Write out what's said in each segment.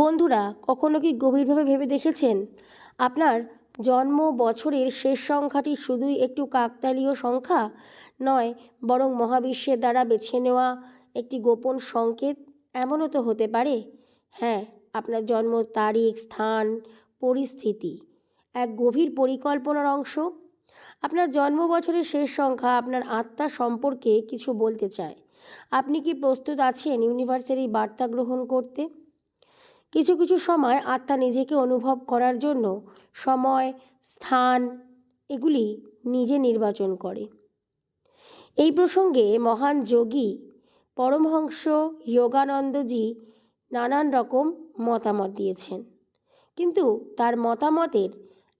বন্ধুরা, কখনো কি গভীরভাবে ভেবে দেখেছেন? আপনার জন্ম বছরের শেষ সংখ্যাটি শুধুই একটু কাকতালীয় সংখ্যা নয়, বরং মহাবিশ্বের দ্বারা বেছে নেওয়া একটি গোপন সংকেত? এমনও তো হতে পারে। হ্যাঁ আপনার জন্ম তারিখ, স্থান, পরিস্থিতি। এক গভীর পরিকল্পনার অংশ? আপনার জন্ম বছরের শেষ সংখ্যা আপনার আত্মা সম্পর্কে কিছু বলতে চায়। আপনি কি প্রস্তুত আছেন ইউনিভার্সের বার্তা গ্রহণ করতে? কিছু কিছু সময় আত্মা নিজেকে অনুভব করার জন্য সময়, স্থান এগুলি নিজে নির্বাচন করে। এই প্রসঙ্গে মহান যোগী পরমহংস যোগানন্দজি নানান রকম মতামত দিয়েছেন। কিন্তু তার মতামতের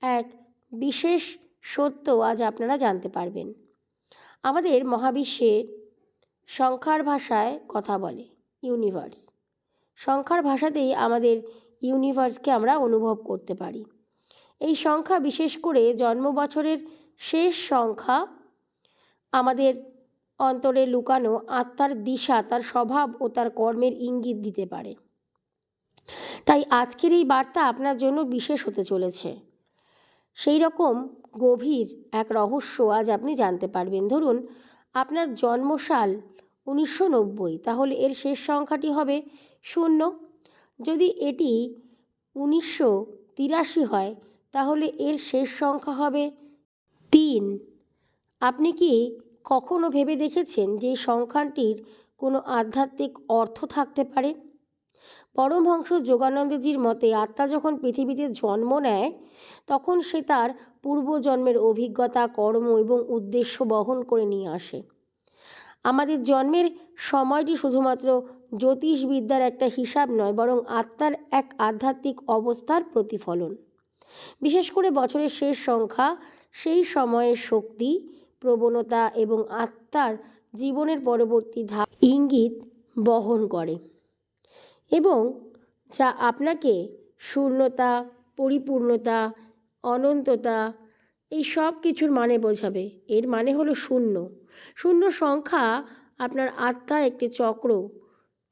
এক বিশেষ সত্য আজ আপনারা জানতে পারবেন। আমাদের মহাবিশ্বের সংখ্যার ভাষায় কথা বলে, ইউনিভার্স। সংখ্যার ভাষাতেই আমাদের ইউনিভার্সকে আমরা অনুভব করতে পারি। এই সংখ্যা বিশেষ করে জন্ম বছরের শেষ সংখ্যা আমাদের অন্তরে লুকানো আত্মার দিশা, তার স্বভাব ও তার কর্মের ইঙ্গিত দিতে পারে। তাই আজকের এই বার্তা আপনার জন্য বিশেষ হতে চলেছে। সেই রকম গভীর এক রহস্য আজ আপনি জানতে পারবেন। ধরুন, আপনার জন্মসাল উনিশশো নব্বই, তাহলে এর শেষ সংখ্যাটি হবে শূন্য। যদি এটি উনিশশো তিরাশি হয়, তাহলে এর শেষ সংখ্যা হবে তিন। আপনি কি কখনো ভেবে দেখেছেন যে সংখ্যাটির কোনো আধ্যাত্মিক অর্থ থাকতে পারে? পরমহংস যোগানন্দজির মতে, আত্মা যখন পৃথিবীতে জন্ম নেয়, তখন সে তার পূর্বজন্মের অভিজ্ঞতা, কর্ম এবং উদ্দেশ্য বহন করে নিয়ে আসে। আমাদের জন্মের সময়টি শুধুমাত্র জ্যোতিষবিদ্যার একটা হিসাব নয়, বরং আত্মার এক আধ্যাত্মিক অবস্থার প্রতিফলন। বিশেষ করে বছরের শেষ সংখ্যা, সেই সময়ের শক্তি, প্রবণতা এবং আত্মার জীবনের পরবর্তী ধাপ ইঙ্গিত বহন করে এবং যা আপনাকে শূন্যতা, পরিপূর্ণতা, অনন্ততা, এই সব কিছুর মানে বোঝাবে। এর মানে হলো শূন্য। শূন্য সংখ্যা আপনার আত্মা একটি চক্র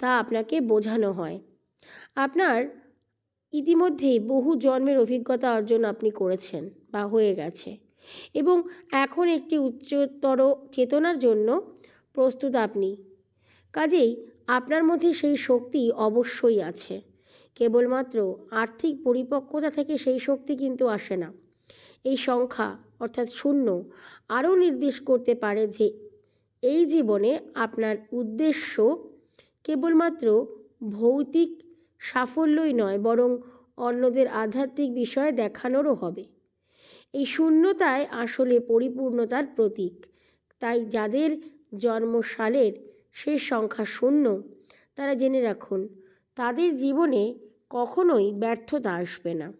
তা আপনাকে বোঝানো হয়। আপনার ইতিমধ্যেই বহু জন্মের অভিজ্ঞতা অর্জন আপনি করেছেন বা হয়ে গেছে এবং এখন একটি উচ্চতর চেতনার জন্য প্রস্তুত আপনি। কাজেই আপনার মধ্যে সেই শক্তি অবশ্যই আছে। কেবলমাত্র আর্থিক পরিপক্কতা থেকে সেই শক্তি কিন্তু আসে না। এই সংখ্যা অর্থাৎ শূন্য আরও নির্দেশ করতে পারে যে এই জীবনে আপনার উদ্দেশ্য কেবলমাত্র ভৌতিক সাফল্যই নয়, বরং অন্যদের আধ্যাত্মিক বিষয় দেখানোরও হবে। এই শূন্যতায় আসলে পরিপূর্ণতার প্রতীক। তাই যাদের জন্মসালের শেষ সংখ্যা শূন্য, তারা জেনে রাখুন, তাদের জীবনে কখনোই ব্যর্থতা আসবে না।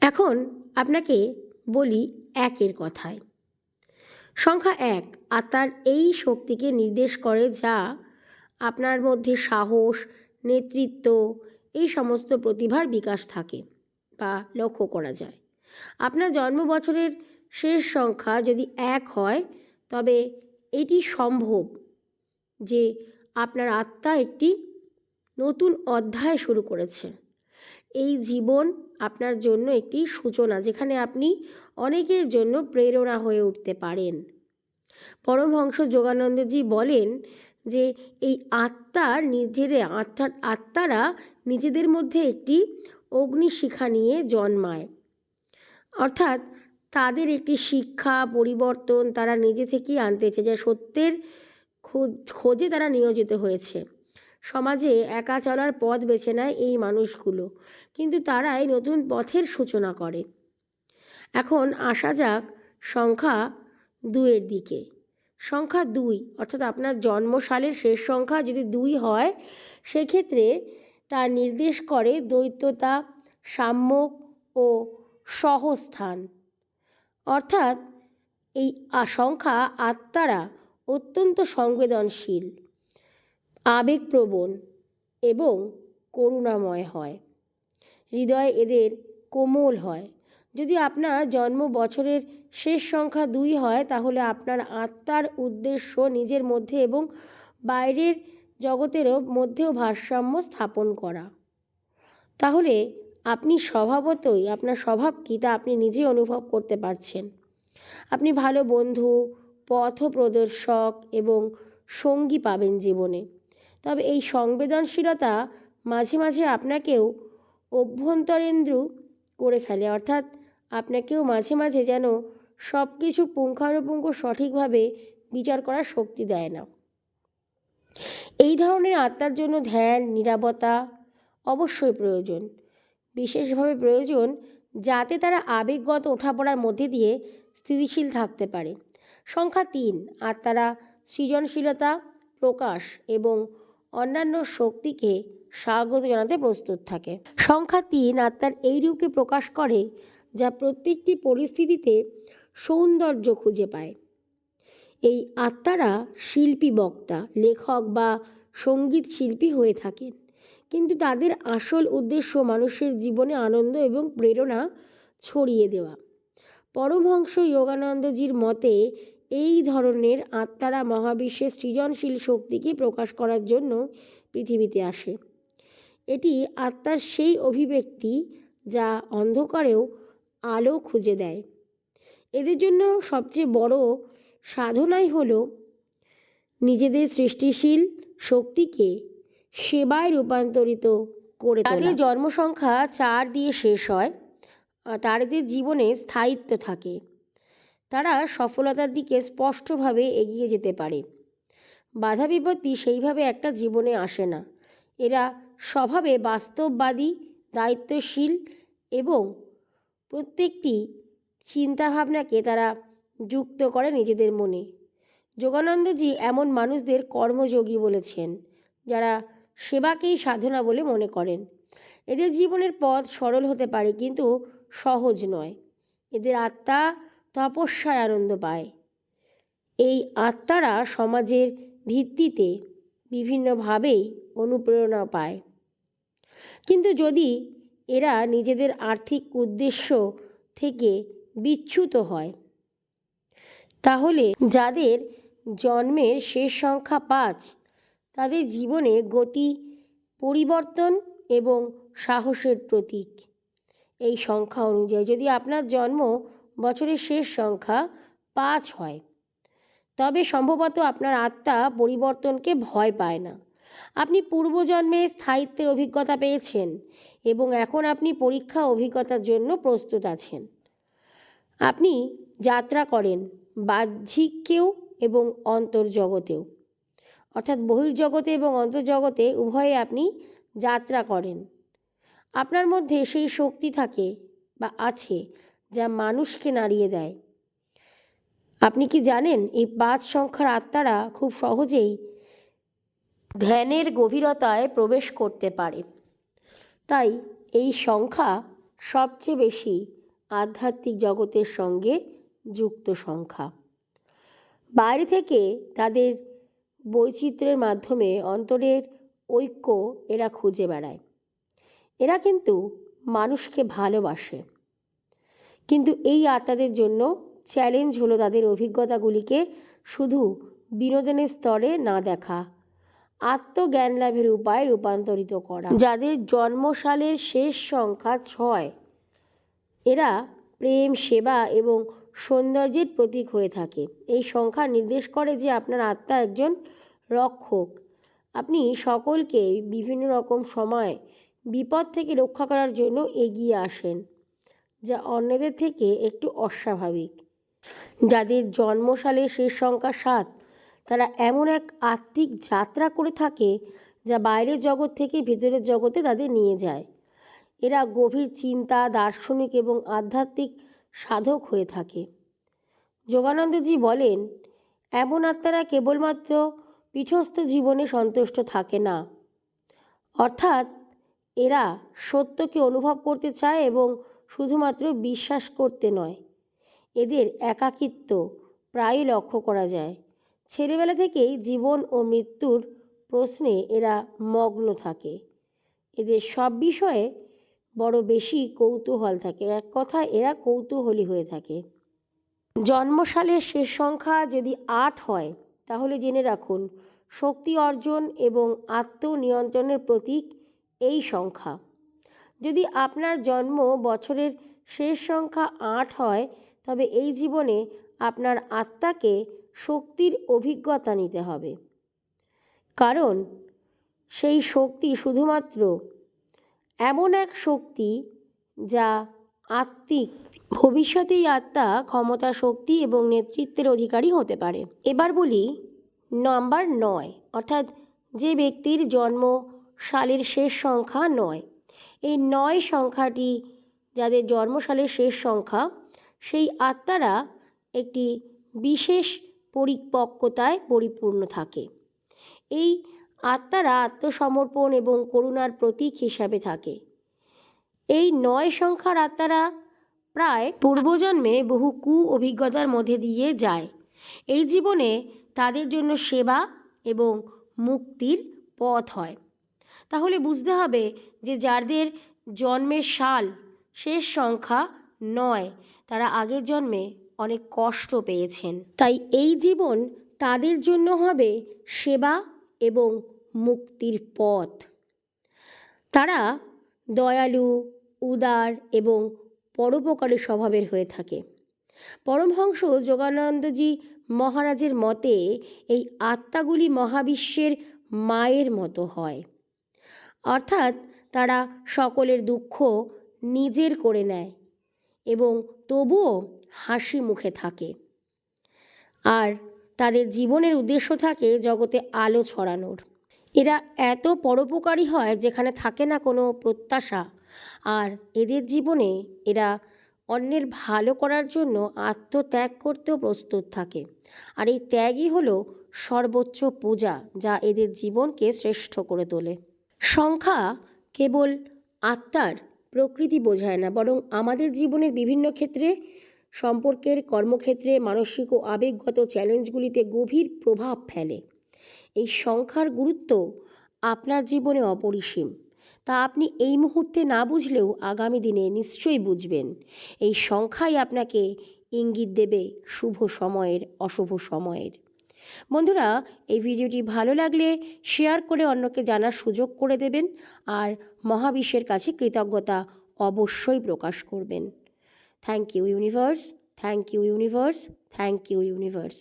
এখন আপনাকে বলি একের কথায়। সংখ্যা এক, আত্মার এই শক্তিকে নির্দেশ করে যা আপনার মধ্যে সাহস, নেতৃত্ব, এই সমস্ত প্রতিভার বিকাশ থাকে বা লক্ষ্য করা যায়। আপনার জন্ম বছরের শেষ সংখ্যা যদি এক হয়, তবে এটি সম্ভব যে আপনার আত্মা একটি নতুন অধ্যায় শুরু করেছে। এই জীবন আপনার জন্য একটি সূচনা যেখানে আপনি অনেকের জন্য প্রেরণা হয়ে উঠতে পারেন। পরমহংস যোগানন্দজি বলেন যে এই আত্মার নিজের আত্মার আত্মারা নিজেদের মধ্যে একটি অগ্নিশিখা নিয়ে জন্মায়। অর্থাৎ তাদের একটি শিক্ষা, পরিবর্তন তারা নিজে থেকেই আনতে আনতেছে যা সত্যের খোঁজে তারা নিয়োজিত হয়েছে। সমাজে একা চলার পথ বেছে নেয় এই মানুষগুলো, কিন্তু তারাই নতুন পথের সূচনা করে। এখন আসা যাক সংখ্যা দুয়ের দিকে। সংখ্যা দুই, অর্থাৎ আপনার জন্মসালের শেষ সংখ্যা যদি দুই হয়, সেক্ষেত্রে তা নির্দেশ করে দ্বৈততা সাম্য ও সহস্থান। অর্থাৎ এই সংখ্যা আত্মারা অত্যন্ত সংবেদনশীল, আবেগপ্রবণ এবং করুণাময় হয়। হৃদয় এদের কোমল হয়। যদি আপনার জন্ম বছরের শেষ সংখ্যা দুই হয়, তাহলে আপনার আত্মার উদ্দেশ্য নিজের মধ্যে এবং বাইরের জগতেরও মধ্যেও ভারসাম্য স্থাপন করা। তাহলে আপনি স্বভাবতই, আপনার স্বভাব কী তা আপনি নিজে অনুভব করতে পারছেন। আপনি ভালো বন্ধু, পথ প্রদর্শক এবং সঙ্গী পাবেন জীবনে। তবে এই সংবেদনশীলতা মাঝে মাঝে আপনাকেও অভ্যন্তরেন্দ্র করে ফেলে, অর্থাৎ আপনাকেও মাঝে মাঝে যেন সব কিছু পুঙ্খানুপুঙ্খ সঠিকভাবে বিচার করার শক্তি দেয় না। এই ধরনের আত্মার জন্য ধ্যান, নিরাপত্তা অবশ্যই প্রয়োজন। বিশেষভাবে প্রয়োজন যাতে তারা আবেগগত ওঠাপড়ার মধ্যে দিয়ে স্থিতিশীল থাকতে পারে। সংখ্যা তিন, আত্মারা সৃজনশীলতা, প্রকাশ এবং অন্যান্য শক্তিকে স্বাগত জানাতে প্রস্তুত থাকে। সংখ্যা তিন, আত্মার এই রূপকে প্রকাশ করে যা প্রত্যেকটি পরিস্থিতিতে সৌন্দর্য খুঁজে পায়। এই আত্মারা শিল্পী, বক্তা, লেখক বা সংগীত শিল্পী হয়ে থাকেন। কিন্তু তাদের আসল উদ্দেশ্য মানুষের জীবনে আনন্দ এবং প্রেরণা ছড়িয়ে দেওয়া। পরমহংস যোগানন্দজির মতে, এই ধরনের আত্মারা মহাবিশ্বের সৃজনশীল শক্তিকে প্রকাশ করার জন্য পৃথিবীতে আসে। এটি আত্মার সেই অভিব্যক্তি যা অন্ধকারেও আলো খুঁজে দেয়। এদের জন্য সবচেয়ে বড় সাধনাই হলো নিজেদের সৃষ্টিশীল শক্তিকে সেবায় রূপান্তরিত করে তাদের জন্মসংখ্যা চার দিয়ে শেষ হয় তাদের জীবনে স্থায়িত্ব থাকে। তারা সফলতার দিকে স্পষ্টভাবে এগিয়ে যেতে পারে। বাধা বিপত্তি সেইভাবে একটা জীবনে আসে না। এরা স্বভাবে বাস্তববাদী, দায়িত্বশীল এবং প্রত্যেকটি চিন্তাভাবনাকে তারা যুক্ত করে নিজেদের মনে। যোগানন্দজি এমন মানুষদের কর্মযোগী বলেছেন, যারা সেবাকেই সাধনা বলে মনে করেন। এদের জীবনের পথ সরল হতে পারে কিন্তু সহজ নয়। এদের আত্মা তপস্যায় আনন্দ পায়। এই আত্মারা সমাজের ভিত্তিতে বিভিন্নভাবেই অনুপ্রেরণা পায়। কিন্তু যদি এরা নিজেদের আর্থিক উদ্দেশ্য থেকে বিচ্যুত হয়। তাহলে যাদের জন্মের শেষ সংখ্যা পাঁচ, তাদের জীবনে গতি, পরিবর্তন এবং সাহসের প্রতীক। এই সংখ্যা অনুযায়ী যদি আপনার জন্ম বছরের শেষ সংখ্যা পাঁচ হয়, তবে সম্ভবত আপনার আত্মা পরিবর্তনকে ভয় পায় না। আপনি পূর্বজন্মে স্থায়িত্বের অভিজ্ঞতা পেয়েছেন এবং এখন আপনি পরীক্ষা অভিজ্ঞতার জন্য প্রস্তুত আছেন। আপনি যাত্রা করেন বাহ্যিককেও এবং অন্তর্জগতেও। অর্থাৎ বহির্জগতে এবং অন্তর্জগতে উভয়ে আপনি যাত্রা করেন। আপনার মধ্যে সেই শক্তি থাকে বা আছে যা মানুষকে নাড়িয়ে দেয়। আপনি কি জানেন এই পাঁচ সংখ্যার আত্মারা খুব সহজেই ধ্যানের গভীরতায় প্রবেশ করতে পারে। তাই এই সংখ্যা সবচেয়ে বেশি আধ্যাত্মিক জগতের সঙ্গে যুক্ত সংখ্যা। বাইরে থেকে তাদের বৈচিত্র্যের মাধ্যমে অন্তরের ঐক্য এরা খুঁজে বেড়ায়। এরা কিন্তু মানুষকে ভালোবাসে। কিন্তু এই আত্মাদের জন্য চ্যালেঞ্জ হলো তাদের অভিজ্ঞতাগুলিকে শুধু বিনোদনের স্তরে না দেখা। আত্মজ্ঞান লাভের উপায় রূপান্তরিত করা। যাদের জন্মসালের শেষ সংখ্যা ছয়, এরা প্রেম, সেবা এবং সৌন্দর্যের প্রতীক হয়ে থাকে। এই সংখ্যা নির্দেশ করে যে আপনার আত্মা একজন রক্ষক। আপনি সকলকে বিভিন্ন রকম সময়, বিপদ থেকে রক্ষা করার জন্য এগিয়ে আসেন, যা অন্যদের থেকে একটু অস্বাভাবিক। যাদের জন্মসালের শেষ সংখ্যা সাত তারা এমন এক আত্মিক যাত্রা করে থাকে যা বাইরের জগৎ থেকে ভেতরের জগতে তাদের নিয়ে যায়। এরা গভীর চিন্তা, দার্শনিক এবং আধ্যাত্মিক সাধক হয়ে থাকে। যোগানন্দজি বলেন, এমন আত্মারা কেবলমাত্র পীঠস্থ জীবনে সন্তুষ্ট থাকে না। অর্থাৎ এরা সত্যকে অনুভব করতে চায় এবং শুধুমাত্র বিশ্বাস করতে নয়। এদের একাকিত্ব প্রায়ই লক্ষ্য করা যায়। ছেলেবেলা থেকেই জীবন ও মৃত্যুর প্রশ্নে এরা মগ্ন থাকে। এদের সব বিষয়ে বড় বেশি কৌতূহল থাকে। এক কথায় এরা কৌতূহলী হয়ে থাকে। জন্মসালের শেষ সংখ্যা যদি আট হয়, তাহলে জেনে রাখুন, শক্তি অর্জন এবং আত্মনিয়ন্ত্রণের প্রতীক এই সংখ্যা। যদি আপনার জন্ম বছরের শেষ সংখ্যা আট হয়, তবে এই জীবনে আপনার আত্মাকে শক্তির অভিজ্ঞতা নিতে হবে। কারণ সেই শক্তি শুধুমাত্র এমন এক শক্তি যা আত্মিক, ভবিষ্যতেই আত্মা ক্ষমতা শক্তি এবং নেতৃত্বের অধিকারী হতে পারে। এবার বলি নাম্বার নয়, অর্থাৎ যে ব্যক্তির জন্ম সালের শেষ সংখ্যা নয়। এই নয় সংখ্যাটি যাদের জন্মসালের শেষ সংখ্যা, সেই আত্মারা একটি বিশেষ পরিপক্কতায় পরিপূর্ণ থাকে। এই আত্মারা আত্মসমর্পণ এবং করুণার প্রতীক হিসাবে থাকে। এই নয় সংখ্যার আত্মারা প্রায় পূর্বজন্মে বহু কু অভিজ্ঞতার মধ্যে দিয়ে যায়। এই জীবনে তাদের জন্য সেবা এবং মুক্তির পথ হয়। তাহলে বুঝতে হবে যে যাদের জন্মের সাল শেষ সংখ্যা নয়, তারা আগের জন্মে অনেক কষ্ট পেয়েছেন। তাই এই জীবন তাদের জন্য হবে সেবা এবং মুক্তির পথ। তারা দয়ালু, উদার এবং পরোপকারী স্বভাবের হয়ে থাকে। পরমহংস যোগানন্দজি মহারাজের মতে, এই আত্মাগুলি মহাবিশ্বের মায়ের মতো হয়। অর্থাৎ তারা সকলের দুঃখ নিজের করে নেয়। এবং তবুও হাসি মুখে থাকে। আর তাদের জীবনের উদ্দেশ্য থাকে জগতে আলো ছড়ানোর। এরা এত পরোপকারী হয় যেখানে থাকে না কোনো প্রত্যাশা। আর এদের জীবনে এরা অন্যের ভালো করার জন্য আত্মত্যাগ করতেও প্রস্তুত থাকে। আর এই ত্যাগই হলো সর্বোচ্চ পূজা যা এদের জীবনকে শ্রেষ্ঠ করে তোলে। সংখ্যা কেবল আত্মার প্রকৃতি বোঝায় না, বরং আমাদের জীবনের বিভিন্ন ক্ষেত্রে, সম্পর্কের কর্মক্ষেত্রে, মানসিক ও আবেগগত চ্যালেঞ্জগুলিতে গভীর প্রভাব ফেলে। এই সংখ্যার গুরুত্ব আপনার জীবনে অপরিসীম। তা আপনি এই মুহূর্তে না বুঝলেও আগামী দিনে নিশ্চয়ই বুঝবেন। এই সংখ্যাই আপনাকে ইঙ্গিত দেবে শুভ সময়ের, অশুভ সময়ের। বন্ধুরা, এই ভিডিওটি ভালো লাগলে শেয়ার করে অন্যকে জানার সুযোগ করে দেবেন আর মহাবিশ্বের কাছে কৃতজ্ঞতা অবশ্যই প্রকাশ করবেন। Thank you universe thank you universe thank you universe